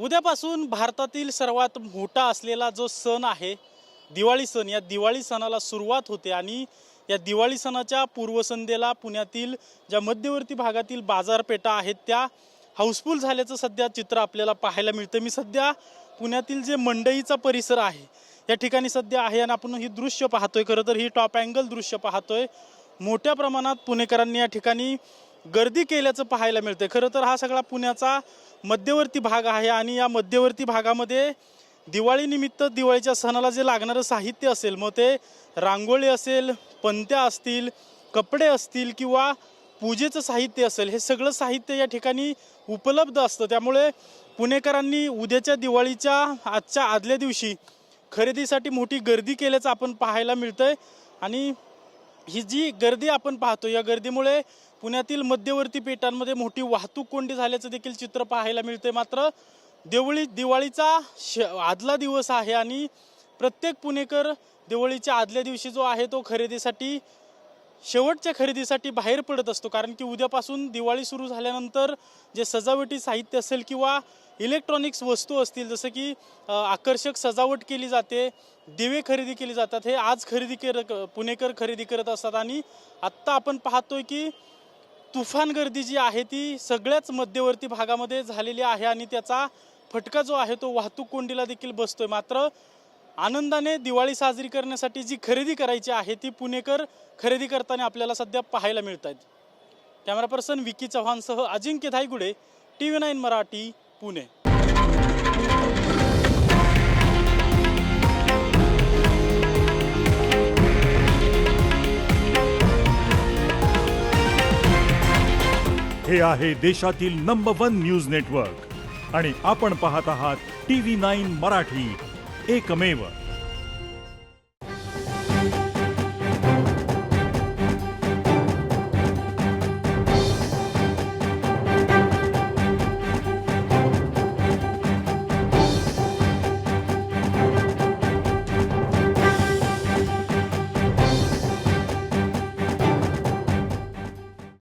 उद्यापासून भारतातील सर्वात मोठा असलेला जो सण आहे दिवाळी सण या दिवाळी सणाला सुरुवात होते आणि या दिवाळी सणाच्या पूर्वसंध्येला पुण्यातील ज्या मध्यवर्ती भागातील बाजारपेठा आहेत त्या हाऊसफुल झाल्याचं सध्या चित्र आपल्याला पाहायला मिळतं. मी सध्या पुण्यातील जे मंडईचा परिसर आहे या ठिकाणी सध्या आहे आणि आपण ही दृश्य पाहतोय. खरं तर ही टॉप अँगल दृश्य पाहतोय. मोठ्या प्रमाणात पुणेकरांनी या ठिकाणी गर्दी केल्याचं पाहायला मिळतं खरं तर हा सगळा पुण्याचा मध्यवर्ती भाग आहे आणि या मध्यवर्ती भागामध्ये दिवाळीनिमित्त दिवाळीच्या सणाला जे लागणारं साहित्य असेल मग ते रांगोळी असेल पंत्या असतील कपडे असतील किंवा पूजेचं साहित्य असेल हे सगळं साहित्य या ठिकाणी उपलब्ध असतं. त्यामुळे पुणेकरांनी उद्याच्या दिवाळीच्या आजच्या आदल्या दिवशी खरेदीसाठी मोठी गर्दी केल्याचं आपण पाहायला मिळतंय. आणि ही जी गर्दी आपण पाहतो या गर्दीमुळे पुण्यातील मध्यवर्ती पेठांमध्ये मोठी वाहतूक कोंडी झाल्याचं देखील चित्र पाहायला मिळते मात्र देवळी दिवाळीचा श आदला दिवस आहे आणि प्रत्येक पुणेकर दिवाळीच्या आदल्या दिवशी जो आहे तो खरेदीसाठी शेवटच्या खरेदीसाठी बाहेर पडत असतो कारण की उद्यापासून दिवाळी सुरू झाल्यानंतर जे सजावटी साहित्य असेल किंवा इलेक्ट्रॉनिक्स वस्तू असतील जसं की आकर्षक सजावट केली जाते दिवे खरेदी केली जातात हे आज खरेदी कर पुणेकर खरेदी करत असतात आणि आत्ता आपण पाहतोय की तुफान गर्दी जी आहे ती सगळ्याच मध्यवर्ती भागामध्ये झालेली आहे आणि त्याचा फटका जो आहे तो वाहतूक कोंडीला देखील बसतोय. मात्र आनंदाने दिवाळी साजरी करण्यासाठी जी खरेदी करायची आहे ती पुणेकर खरेदी करताना आपल्याला सध्या पाहायला मिळत आहेत camera person Vicky चव्हाणसह Ajinkya Dhaygude T V nine Marathi Pune. हे आहे देशातील नंबर वन न्यूज नेटवर्क आणि आपण पाहत आहात टी व्ही नाईन मराठी. एकमेव.